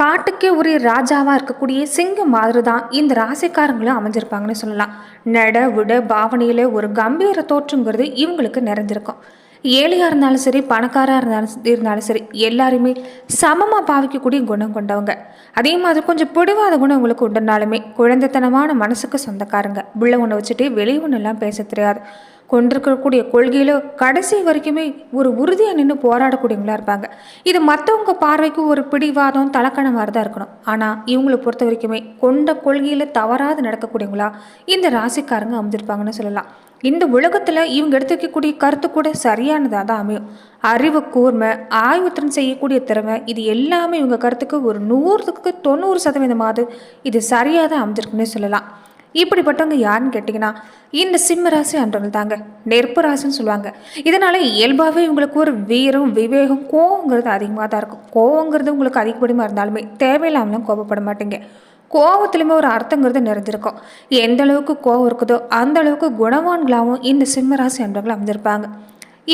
காட்டுக்கே உரிய ராஜாவாக இருக்கக்கூடிய சிங்கம் மாதிரி தான் இந்த ராசிக்காரங்களும் அமைஞ்சிருப்பாங்கன்னு சொல்லலாம். நட விட பாவனையில் ஒரு கம்பீர தோற்றங்கிறது இவங்களுக்கு நிறைஞ்சிருக்கும். ஏழையாக இருந்தாலும் சரி பணக்காராக இருந்தாலும் இருந்தாலும் சரி எல்லாருமே சமமாக பாவிக்கக்கூடிய குணம் கொண்டவங்க. அதே மாதிரி கொஞ்சம் பிடிவாத குணம் உங்களுக்கு உண்டுனாலுமே குழந்தைத்தனமான மனசுக்கு சொந்தக்காரங்க. உள்ள ஒன்று வச்சுட்டு வெளி ஒன்றெல்லாம் பேச தெரியாது. கொண்டிருக்கக்கூடிய கொள்கையில் கடைசி வரைக்குமே ஒரு உறுதியாக நின்று போராடக்கூடியவங்களா இருப்பாங்க. இது மற்றவங்க பார்வைக்கு ஒரு பிடிவாதம் தலக்கண மாதிரி தான் இருக்கணும். ஆனால் இவங்களை பொறுத்த வரைக்குமே கொண்ட கொள்கையில் தவறாது நடக்கக்கூடியவங்களா இந்த ராசிக்காரங்க அமைஞ்சிருப்பாங்கன்னு சொல்லலாம். இந்த உலகத்தில் இவங்க எடுத்துக்கக்கூடிய கருத்து கூட சரியானதாக தான் அமையும். அறிவு கூர்மை ஆய்வுத்திறன் செய்யக்கூடிய திறமை இது எல்லாமே இவங்க கருத்துக்கு ஒரு நூறுக்கு தொண்ணூறு சதவீதமாவது இது சரியாக தான் அமைஞ்சிருக்குன்னே சொல்லலாம். இப்படிப்பட்டவங்க யாருன்னு கேட்டிங்கன்னா இந்த சிம்ம ராசி அன்றவங்க தாங்க. நெருப்பு ராசின்னு சொல்லுவாங்க. இதனால் இயல்பாகவே இவங்களுக்கு ஒரு வீரம் விவேகம் கோவங்கிறது அதிகமாக தான் இருக்கும். கோவங்கிறது உங்களுக்கு அதிகப்படியாக இருந்தாலுமே தேவையில்லாமலும் கோபப்பட மாட்டீங்க. கோவத்துலையுமே ஒரு அர்த்தங்கிறது நிறைஞ்சிருக்கும். எந்த அளவுக்கு கோவம் இருக்குதோ அந்த அளவுக்கு குணவான்களாகவும் இந்த சிம்மராசி அன்றவர்கள் அமைஞ்சிருப்பாங்க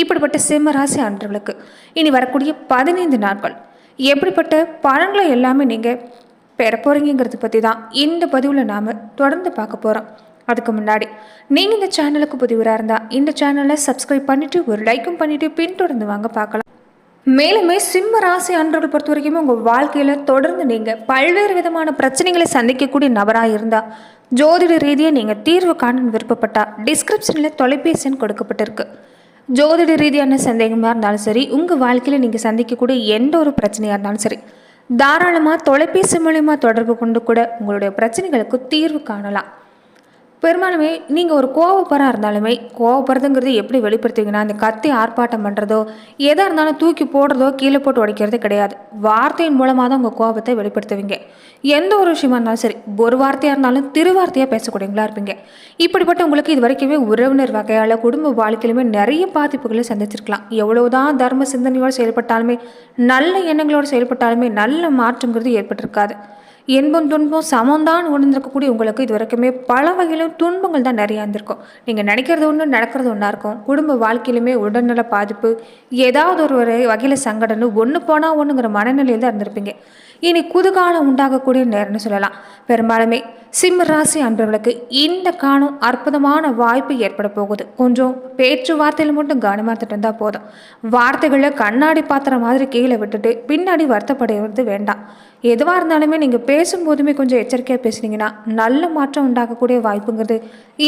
இப்படிப்பட்ட சிம்மராசி அன்றவர்களுக்கு இனி வரக்கூடிய பதினைந்து நாட்கள். எப்படிப்பட்ட பழங்களை எல்லாமே நீங்கள் பெற போகிறீங்கிறது பற்றி தான் இந்த பதிவில் நாம் தொடர்ந்து பார்க்க போகிறோம் அதுக்கு முன்னாடி நீங்கள் இந்த சேனலுக்கு புதிவராக இருந்தால் இந்த சேனலை சப்ஸ்கிரைப் பண்ணிவிட்டு ஒரு லைக்கும் பண்ணிவிட்டு பின்தொடர்ந்து வாங்க பார்க்கலாம். மேலுமே சிம்ம ராசி அன்றவர்கள் பொறுத்த வரைக்குமே உங்கள் வாழ்க்கையில் தொடர்ந்து நீங்கள் பல்வேறு விதமான பிரச்சனைகளை சந்திக்கக்கூடிய நபராக இருந்தால் ஜோதிட ரீதியாக நீங்கள் தீர்வு காண விருப்பப்பட்டால் டிஸ்கிரிப்ஷனில் தொலைபேசி எண் கொடுக்கப்பட்டிருக்கு. ஜோதிட ரீதியான சந்தேகமாக இருந்தாலும் சரி உங்கள் வாழ்க்கையில் நீங்கள் சந்திக்கக்கூடிய எந்த ஒரு பிரச்சனையாக இருந்தாலும் சரி தாராளமாக தொலைபேசி மூலயமா தொடர்பு கொண்டு கூட உங்களுடைய பிரச்சனைகளுக்கு தீர்வு காணலாம். பெரும்பாலுமே நீங்கள் ஒரு கோவப்பராக இருந்தாலுமே கோவப்படுறதுங்கிறது எப்படி வெளிப்படுத்துவீங்கன்னா அந்த கத்தி ஆர்ப்பாட்டம் பண்ணுறதோ எதாக இருந்தாலும் தூக்கி போடுறதோ கீழே போட்டு உடைக்கிறது கிடையாது. வார்த்தையின் மூலமாக தான் உங்கள் கோபத்தை வெளிப்படுத்துவீங்க. எந்த ஒரு விஷயமா இருந்தாலும் சரி ஒரு வார்த்தையாக இருந்தாலும் திருவார்த்தையாக பேசக்கூடியவங்களா இருப்பீங்க. இப்படிப்பட்ட உங்களுக்கு இது வரைக்குமே உறவினர் வகையால் குடும்ப வாழ்க்கையிலுமே நிறைய பாதிப்புகளை சந்திச்சிருக்கலாம். எவ்வளோதான் தர்ம சிந்தனையோடு செயல்பட்டாலுமே நல்ல எண்ணங்களோடு செயல்பட்டாலுமே நல்ல மாற்றங்கிறது ஏற்பட்டிருக்காது. இன்பம் துன்பம் சமம்தான் உணர்ந்திருக்கக்கூடிய உங்களுக்கு இது வரைக்குமே பல வகையிலும் துன்பங்கள் தான் நிறையா இருந்திருக்கும் நீங்கள் நினைக்கிறது ஒன்று நடக்கிறது ஒன்றா இருக்கும். குடும்ப வாழ்க்கையிலுமே உடல்நல பாதிப்பு ஏதாவது ஒரு ஒரு வகையில் சங்கடம்னு ஒன்று போனால் ஒன்றுங்கிற மனநிலையில் தான் இருந்திருப்பீங்க. இனி குதுகாலம் உண்டாகக்கூடிய நேரம்னு சொல்லலாம். பெரும்பாலுமே சிம்ம ராசி அன்பர்களுக்கு இந்த காலம் அற்புதமான வாய்ப்பு ஏற்பட போகுது. கொஞ்சம் பேச்சுவார்த்தையில் மட்டும் கவனமாக இருந்துட்டு இருந்தால் போதும். வார்த்தைகளை கண்ணாடி பாத்திரம் மாதிரி கீழே விட்டுட்டு பின்னாடி வருத்தப்படுவது வேண்டாம். எதுவாக இருந்தாலுமே நீங்கள் பேசும்போதுமே கொஞ்சம் எச்சரிக்கையாக பேசுனீங்கன்னா நல்ல மாற்றம் உண்டாகக்கூடிய வாய்ப்புங்கிறது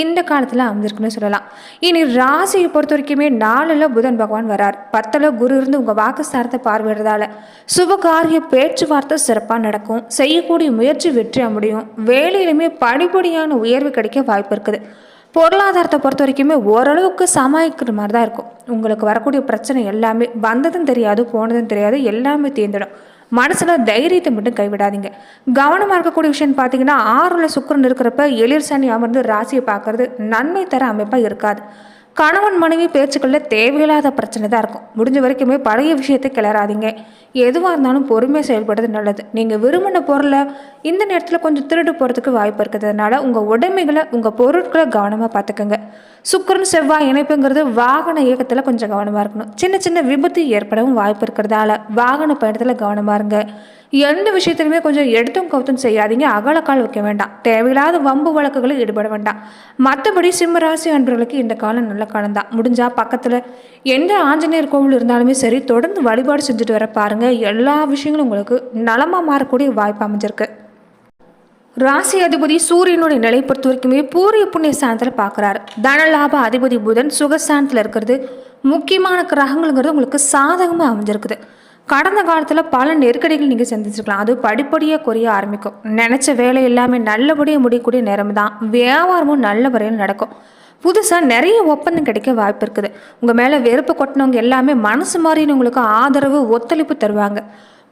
இந்த காலத்தில் அமைஞ்சிருக்குன்னு சொல்லலாம். இனி ராசியை பொறுத்த வரைக்குமே நாலில் புதன் பகவான் வரார். பத்தில் குரு இருந்து உங்கள் வாக்குஸ்தானத்தை பார்வையிடுறதால சுபகாரிய பேச்சுவார்த்தை சிறப்பாக நடக்கும். செய்யக்கூடிய முயற்சி வெற்றி முடியும் வேலையிலுமே படிப்படியான உயர்வு கிடைக்க வாய்ப்பு இருக்குது. பொருளாதாரத்தை பொறுத்த வரைக்குமே ஓரளவுக்கு சமாளிக்கிற மாதிரி தான் இருக்கும். உங்களுக்கு வரக்கூடிய பிரச்சனை எல்லாமே வந்ததும் தெரியாது போனதும் தெரியாது எல்லாமே தீர்ந்துடும். மனசில் தைரியத்தை மட்டும் கைவிடாதீங்க. கவனமாக இருக்கக்கூடிய விஷயம் பார்த்தீங்கன்னா ஆறுல சுக்கரன் இருக்கிறப்ப எளிர் சனி அமர்ந்து ராசியை பார்க்கறது நன்மை தர அமைப்பாக இருக்காது. கணவன் மனைவி பேச்சுக்களில் தேவையில்லாத பிரச்சனை தான் இருக்கும். முடிஞ்ச வரைக்குமே பழைய விஷயத்தை கிளறாதீங்க. எதுவாக இருந்தாலும் பொறுமையாக செயல்படுறது நல்லது. நீங்கள் விரும்பின பொருளை இந்த நேரத்தில் கொஞ்சம் திருடு போகிறதுக்கு வாய்ப்பு இருக்கிறதுனால உங்கள் உடைமைகளை உங்கள் பொருட்களை கவனமாக பார்த்துக்கோங்க சுக்கரன் செவ்வாய் இணைப்புங்கிறது வாகன இயக்கத்தில் கொஞ்சம் கவனமாக இருக்கணும். சின்ன சின்ன விபத்து ஏற்படவும் வாய்ப்பு இருக்கிறதால வாகன பயணத்தில் கவனமாக இருங்க. எந்த விஷயத்திலுமே கொஞ்சம் எடுத்தும் கவுத்தும் செய்யாதீங்க. அகலக்கால் வைக்க வேண்டாம். தேவையில்லாத வம்பு வழக்குகளில் ஈடுபட வேண்டாம். மற்றபடி சிம்மராசி அன்பர்களுக்கு இந்த காலம் நல்ல காலம் தான். முடிஞ்சால் பக்கத்தில் எந்த ஆஞ்சநேயர் கோவில் இருந்தாலுமே சரி தொடர்ந்து வழிபாடு செஞ்சுட்டு வர பாருங்கள் எல்லா விஷயங்களும் உங்களுக்கு நலமாக மாறக்கூடிய வாய்ப்பு அமைஞ்சிருக்கு. ராசி அதிபதி சூரியனுடைய நிலை பொறுத்த வரைக்குமே பூரிய புண்ணிய சாந்தத்தில் பார்க்குறாரு. தனலாப அதிபதி புதன் சுகஸ்தானத்தில் இருக்கிறது முக்கியமான கிரகங்கள்ங்கிறது உங்களுக்கு சாதகமாக அமைஞ்சிருக்குது. கடந்த காலத்தில் பல நெருக்கடிகள் நீங்கள் சந்திச்சிருக்கலாம். அது படிப்படியாக குறைய ஆரம்பிக்கும். நினச்ச வேலை எல்லாமே நல்லபடியாக முடியக்கூடிய நேரம் தான் வியாபாரமும் நல்ல முறையில் நடக்கும். புதுசாக நிறைய ஒப்பந்தம் கிடைக்க வாய்ப்பு இருக்குது. உங்கள் மேலே வெறுப்பு கொட்டினவங்க எல்லாமே மனசு மாறின்னு உங்களுக்கு ஆதரவு ஒத்துழைப்பு தருவாங்க.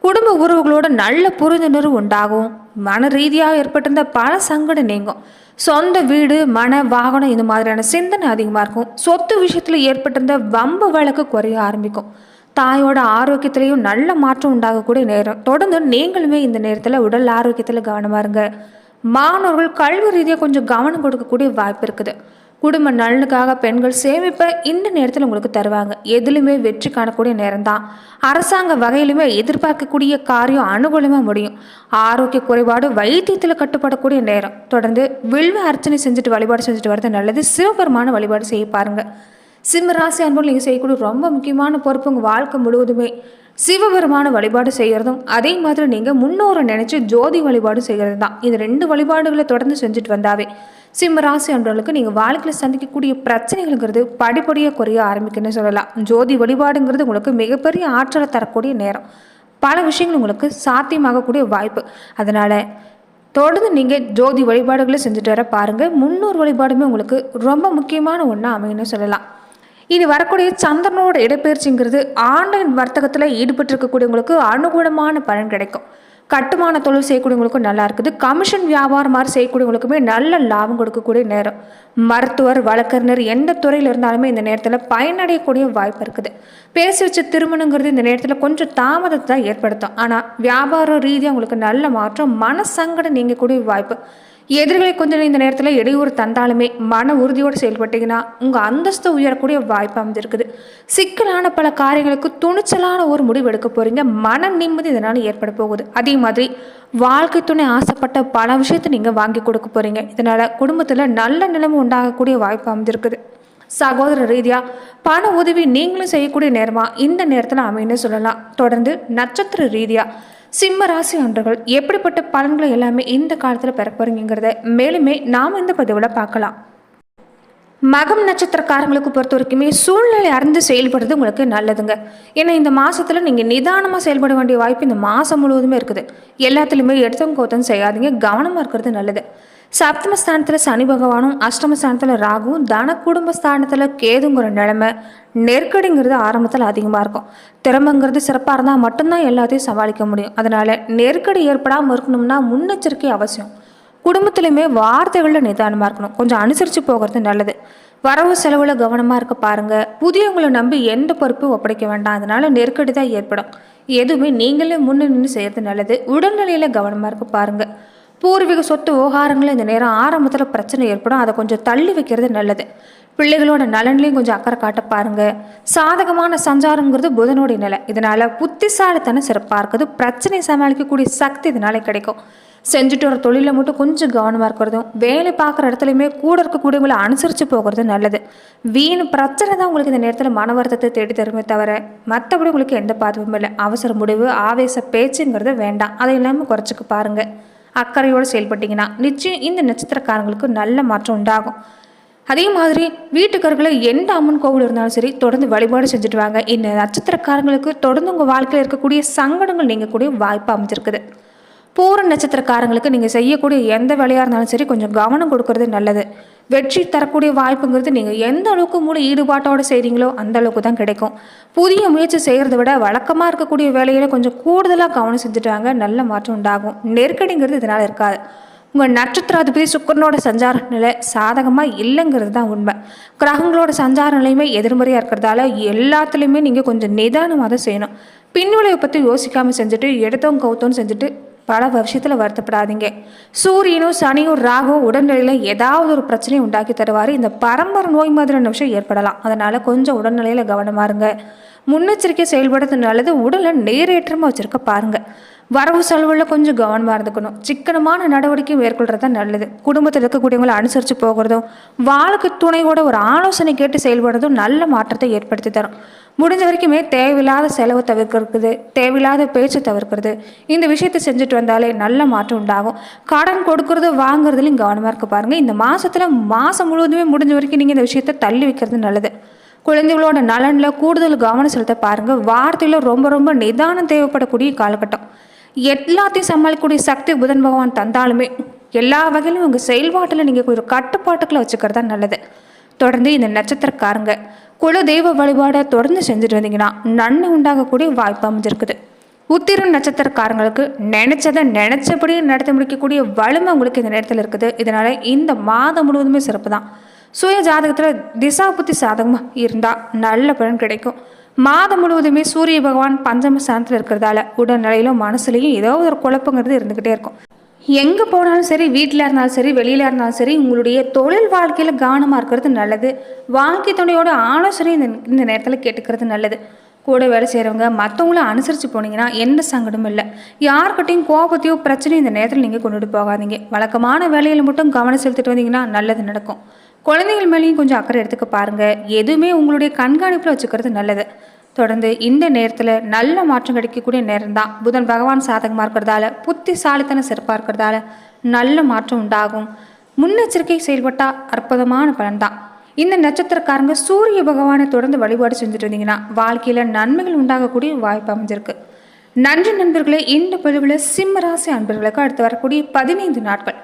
குடும்ப உறவுகளோட நல்ல புரிந்துணர்வு உண்டாகும். மன ரீதியாக ஏற்பட்டிருந்த பல சங்கடம் நீங்கும். சொந்த வீடு மன வாகனம் இந்த மாதிரியான சிந்தனை அதிகமாக இருக்கும். சொத்து விஷயத்தில் ஏற்பட்டிருந்த வம்பு வழக்கு குறைய ஆரம்பிக்கும். தாயோட ஆரோக்கியத்திலையும் நல்ல மாற்றம் உண்டாகக்கூடிய நேரம். தொடர்ந்து நீங்களுமே இந்த நேரத்தில் உடல் ஆரோக்கியத்தில் கவனமாக இருங்க. மாணவர்கள் கல்வி ரீதியாக கொஞ்சம் கவனம் கொடுக்கக்கூடிய வாய்ப்பு இருக்குது. குடும்ப நலனுக்காக பெண்கள் சேமிப்பை இந்த நேரத்தில் உங்களுக்கு தருவாங்க. எதுலையுமே வெற்றி காணக்கூடிய நேரம் தான் அரசாங்க வகையிலுமே எதிர்பார்க்கக்கூடிய காரியம் அனுகூலமாக முடியும். ஆரோக்கிய குறைபாடு வைத்தியத்தில் கட்டுப்படக்கூடிய நேரம். தொடர்ந்து வில்வ அர்ச்சனை செஞ்சுட்டு வழிபாடு செஞ்சுட்டு வரது நல்லது. சிவபெருமான வழிபாடு செய்ய பாருங்கள் சிம்ம ராசி அன்பர்கள் நீங்கள் செய்யக்கூடிய ரொம்ப முக்கியமான பொறுப்பு உங்கள் வாழ்க்கை முழுவதுமே. சிவபெருமான வழிபாடு செய்கிறதும் அதே மாதிரி நீங்கள் முன்னோரை நினச்சி ஜோதி வழிபாடு செய்கிறது தான் இது ரெண்டு வழிபாடுகளை தொடர்ந்து செஞ்சுட்டு வந்தாவே சிம்ம ராசி அன்பர்களுக்கு நீங்கள் வாழ்க்கையில் சந்திக்கக்கூடிய பிரச்சனைகள்ங்கிறது படிப்படியாக குறைய ஆரம்பிக்குன்னு சொல்லலாம். ஜோதி வழிபாடுங்கிறது உங்களுக்கு மிகப்பெரிய ஆற்றலை தரக்கூடிய நேரம். பல விஷயங்கள் உங்களுக்கு சாத்தியமாகக்கூடிய வாய்ப்பு. அதனால் தொடர்ந்து நீங்கள் ஜோதி வழிபாடுகளை செஞ்சுட்டு வர பாருங்கள் முன்னூறு வழிபாடுமே உங்களுக்கு ரொம்ப முக்கியமான ஒன்றா அமையும்னு சொல்லலாம். இனி வரக்கூடிய சந்திரனோட இடப்பெயர்ச்சிங்கிறது ஆன்லைன் வர்த்தகத்தில் ஈடுபட்டிருக்கக்கூடியவங்களுக்கு அனுகூலமான பலன் கிடைக்கும். கட்டுமான தொழில் செய்யக்கூடியவங்களுக்கும் நல்லா இருக்குது. கமிஷன் வியாபாரம் மாதிரி செய்யக்கூடியவங்களுக்குமே நல்ல லாபம் கொடுக்கக்கூடிய நேரம். மருத்துவர் வழக்கறிஞர் எந்த துறையில் இருந்தாலுமே இந்த நேரத்தில் பயனடையக்கூடிய வாய்ப்பு இருக்குது. பேசி வச்ச திருமணங்கிறது இந்த நேரத்தில் கொஞ்சம் தாமதத்தை தான் ஏற்படுத்தும். ஆனால் வியாபார ரீதியாக உங்களுக்கு நல்ல மாற்றம் மனசங்கடம் நீங்கக்கூடிய வாய்ப்பு. எதிர்களை கொஞ்சம் இந்த நேரத்தில் இடையூறு தந்தாலுமே மன உறுதியோடு செயல்பட்டீங்கன்னா உங்கள் அந்தஸ்து உயரக்கூடிய வாய்ப்பு அமைஞ்சிருக்குது. சிக்கலான பல காரியங்களுக்கு துணிச்சலான ஒரு முடிவு எடுக்க போகிறீங்க மன நிம்மதி இதனால் ஏற்பட போகுது. அதே மாதிரி வாழ்க்கை துணை ஆசைப்பட்ட பல விஷயத்தை நீங்கள் வாங்கி கொடுக்க போகிறீங்க இதனால் குடும்பத்தில் நல்ல நிலைமை உண்டாகக்கூடிய வாய்ப்பு அமைஞ்சிருக்குது. சகோதர ரீதியாக பண உதவி நீங்களும் செய்யக்கூடிய நேரமாக இந்த நேரத்தில் அமைன்னு சொல்லலாம். தொடர்ந்து நட்சத்திர ரீதியாக சிம்ம ராசி அன்றர்கள் எப்படிப்பட்ட பலன்களை எல்லாமே இந்த காலத்தில் பெற போறீங்கிறத மேலுமே நாம் இந்த பதிவில் பார்க்கலாம். மகம் நட்சத்திரக்காரங்களுக்கு பொறுத்த வரைக்குமே சூழ்நிலை அறிந்து செயல்படுறது உங்களுக்கு நல்லதுங்க. ஏன்னா இந்த மாதத்தில் நீங்கள் நிதானமாக செயல்பட வேண்டிய வாய்ப்பு இந்த மாதம் முழுவதுமே இருக்குது. எல்லாத்துலேயுமே எடுத்தம் கோத்தம் செய்யாதீங்க கவனமாக இருக்கிறது நல்லது. சப்தமஸ்தானத்தில் சனி பகவானும் அஷ்டமஸ்தானத்தில் ராகுவும் தன குடும்பஸ்தானத்தில் கேதுங்கிற நிலைமை நெருக்கடிங்கிறது ஆரம்பத்தில் அதிகமாக இருக்கும். திறமைங்கிறது சிறப்பாக இருந்தால் மட்டும்தான் எல்லாத்தையும் சமாளிக்க முடியும். அதனால் நெருக்கடி ஏற்படாமல் இருக்கணும்னா முன்னெச்சரிக்கை அவசியம். குடும்பத்துலையுமே வார்த்தைகளில் நிதானமாக இருக்கணும். கொஞ்சம் அனுசரித்து போகிறது நல்லது. வரவு செலவில் கவனமாக இருக்க பாருங்கள் புதியவங்களை நம்பி எந்த பொறுப்பும் ஒப்படைக்க வேண்டாம். அதனால் நெருக்கடி தான் ஏற்படும். எதுவுமே நீங்களே முன்னே நின்று செய்கிறது நல்லது. உடல்நிலையில் கவனமாக இருக்க பாருங்கள் பூர்வீக சொத்து விவகாரங்கள் இந்த நேரம் ஆரம்பத்தில் பிரச்சனை ஏற்படும். அதை கொஞ்சம் தள்ளி வைக்கிறது நல்லது. பிள்ளைகளோட நலன்லையும் கொஞ்சம் அக்கறை காட்ட பாருங்க. சாதகமான சஞ்சாரங்கிறது புதனுடைய நிலை. இதனால புத்திசாலித்தனம் சிறப்பாக இருக்குது. பிரச்சனை சமாளிக்கக்கூடிய சக்தி இதனால கிடைக்கும். செஞ்சுட்டு வர தொழிலில் மட்டும் கொஞ்சம் கவனமாக இருக்கிறதும் வேலை பார்க்குற இடத்துலையுமே கூட இருக்கக்கூடியவங்களை அனுசரித்து போகிறது நல்லது. வீண் பிரச்சனை தான் உங்களுக்கு இந்த நேரத்தில் மன வருத்தத்தை தேடி தருமே தவிர மற்றபடி உங்களுக்கு எந்த பாதிப்பும் இல்லை. அவசர முடிவு ஆவேச பேச்சுங்கிறது வேண்டாம். அதை இல்லாமல் குறைச்சிக்க பாருங்கள் அக்கறையோடு செயல்பட்டீங்கன்னா நிச்சயம் இந்த நட்சத்திரக்காரங்களுக்கு நல்ல மாற்றம் உண்டாகும். அதே மாதிரி வீட்டுக்காரர்களை எந்த அம்மன் கோவில் இருந்தாலும் சரி தொடர்ந்து வழிபாடு செஞ்சுட்டு வாங்க. இந்த நட்சத்திரக்காரங்களுக்கு தொடர்ந்து உங்கள் வாழ்க்கையில் இருக்கக்கூடிய சங்கடங்கள் நீங்கக்கூடிய வாய்ப்பு அமைஞ்சிருக்குது. பூர நட்சத்திரக்காரங்களுக்கு நீங்கள் செய்யக்கூடிய எந்த வேலையாக இருந்தாலும் சரி கொஞ்சம் கவனம் கொடுக்கறது நல்லது. வெற்றி தரக்கூடிய வாய்ப்புங்கிறது நீங்கள் எந்த அளவுக்கு முழு ஈடுபாட்டோடு செய்கிறீங்களோ அந்த அளவுக்கு தான் கிடைக்கும். புதிய முயற்சி செய்கிறத விட வழக்கமாக இருக்கக்கூடிய வேலைகளை கொஞ்சம் கூடுதலாக கவனம் செஞ்சுட்டாங்க நல்ல மாற்றம் உண்டாகும். நெருக்கடிங்கிறது இதனால் இருக்காது. உங்கள் நட்சத்திராதிபதி சுக்கரனோட சஞ்சார நிலை சாதகமாக இல்லைங்கிறது தான் உண்மை. கிரகங்களோட சஞ்சார நிலையுமே எதிர்மறையாக இருக்கிறதால எல்லாத்துலேயுமே நீங்கள் கொஞ்சம் நிதானமாக தான் செய்யணும். பின்விளைவை பற்றி யோசிக்காமல் செஞ்சுட்டு எடுத்தோம் கவுத்தோன்னு செஞ்சுட்டு பல வருஷத்தில் வருத்தப்படாதீங்க. சூரியனும் சனியும் ராகும் உடல்நிலையில் ஏதாவது ஒரு பிரச்சனையை உண்டாக்கி தருவார். இந்த பரம்பரை நோய் மாதிரியான விஷயம் ஏற்படலாம். அதனால் கொஞ்சம் உடல்நிலையில் கவனமாக இருங்க. முன்னெச்சரிக்கை செயல்படுறது நல்லது. உடலை நேரேற்றமாக வச்சுருக்க பாருங்கள் வரவு செலவில் கொஞ்சம் கவனமாக இருந்துக்கணும். சிக்கனமான நடவடிக்கை மேற்கொள்கிறது தான் நல்லது. குடும்பத்தில் இருக்கக்கூடியவங்களை அனுசரித்து போகிறதும் வாழ்க்கை துணையோட ஒரு ஆலோசனை கேட்டு செயல்படுறதும் நல்ல மாற்றத்தை ஏற்படுத்தி தரும். முடிஞ்ச வரைக்குமே தேவையில்லாத செலவு தவிர்க்கிறது தேவையில்லாத பேச்சு தவிர்க்கிறது. இந்த விஷயத்தை செஞ்சுட்டு வந்தாலே நல்ல மாற்றம் உண்டாகும். கடன் கொடுக்கறது வாங்குறதுலையும் கவனமாக இருக்க பாருங்கள் இந்த மாதத்தில் மாதம் முழுவதுமே முடிஞ்ச வரைக்கும் நீங்கள் இந்த விஷயத்தை தள்ளி வைக்கிறது நல்லது. குழந்தைகளோட நலனில் கூடுதல் கவனம் செலுத்த பாருங்கள் வார்த்தையில் ரொம்ப ரொம்ப நிதானம் தேவைப்படக்கூடிய காலகட்டம். எல்லாத்தையும் சமாளிக்கக்கூடிய சக்தி புதன் பகவான் தந்தாலுமே எல்லா வகையிலும் உங்கள் செயல்பாட்டில் நீங்கள் ஒரு கட்டுப்பாட்டுக்குள்ளே வச்சுக்கிறது தான் நல்லது. தொடர்ந்து இந்த நட்சத்திரக்காரங்க குல தெய்வ வழிபாடை தொடர்ந்து செஞ்சுட்டு வந்தீங்கன்னா நன்மை உண்டாகக்கூடிய வாய்ப்பு அமைஞ்சிருக்குது. உத்திரம் நட்சத்திரக்காரங்களுக்கு நினைச்சதை நினைச்சபடி நடத்தி முடிக்கக்கூடிய வலிமை உங்களுக்கு இந்த நேரத்தில் இருக்குது. இதனால் இந்த மாதம் முழுவதுமே சிறப்பு தான் சுய ஜாதகத்தில் திசா புத்தி சாதகமாக இருந்தால் நல்ல பலன் கிடைக்கும். மாதம் முழுவதுமே சூரிய பகவான் பஞ்சம சாந்தத்தில் இருக்கிறதால உடல்நிலையிலும் மனசுலையும் ஏதோ ஒரு குழப்பங்கிறது இருந்துக்கிட்டே இருக்கும். எங்கே போனாலும் சரி வீட்டில் இருந்தாலும் சரி வெளியில் இருந்தாலும் சரி உங்களுடைய தொழில் வாழ்க்கையில் கவனமாக இருக்கிறது நல்லது. வாழ்க்கை துணையோட ஆலோசனை இந்த இந்த நேரத்தில் கேட்டுக்கிறது நல்லது. கூட வேலை செய்கிறவங்க மற்றவங்கள அனுசரித்து போனீங்கன்னா எந்த சங்கடமும் இல்லை. யார்கிட்டையும் கோபத்தையோ பிரச்சனையும் இந்த நேரத்தில் நீங்கள் கொண்டுட்டு போகாதீங்க. வழக்கமான வேலையில் மட்டும் கவனம் செலுத்திட்டு வந்தீங்கன்னா நல்லது நடக்கும். குழந்தைகள் மேலேயும் கொஞ்சம் அக்கறை எடுத்துக்க பாருங்கள் எதுவுமே உங்களுடைய கண்காணிப்பில் வச்சுக்கிறது நல்லது. தொடர்ந்து இந்த நேரத்தில் நல்ல மாற்றம் கிடைக்கக்கூடிய நேரம் தான் புதன் பகவான் சாதகமாக இருக்கிறதால புத்திசாலித்தனம் சிறப்பாக இருக்கிறதால நல்ல மாற்றம் உண்டாகும். முன்னெச்சரிக்கை செயல்பட்டால் அற்புதமான பலன் தான் இந்த நட்சத்திரக்காரங்க சூரிய பகவானை தொடர்ந்து வழிபாடு செஞ்சுட்டு இருந்தீங்கன்னா வாழ்க்கையில் நன்மைகள் உண்டாகக்கூடிய வாய்ப்பு அமைஞ்சிருக்கு. நன்றி நண்பர்களே இந்த பதிவில் சிம்மராசி அன்பர்களுக்கு அடுத்து வரக்கூடிய பதினைந்து நாட்கள்.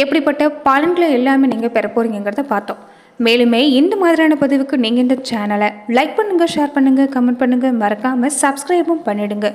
எப்படிப்பட்ட பலன்களை எல்லாமே நீங்கள் பெற போகிறீங்கிறத பார்த்தோம். மேலுமே இந்த மாதிரியான பதிவுக்கு நீங்கள் இந்த சேனலை லைக் பண்ணுங்கள் ஷேர் பண்ணுங்கள் கமெண்ட் பண்ணுங்கள் மறக்காமல் சப்ஸ்கிரைபும் பண்ணிவிடுங்க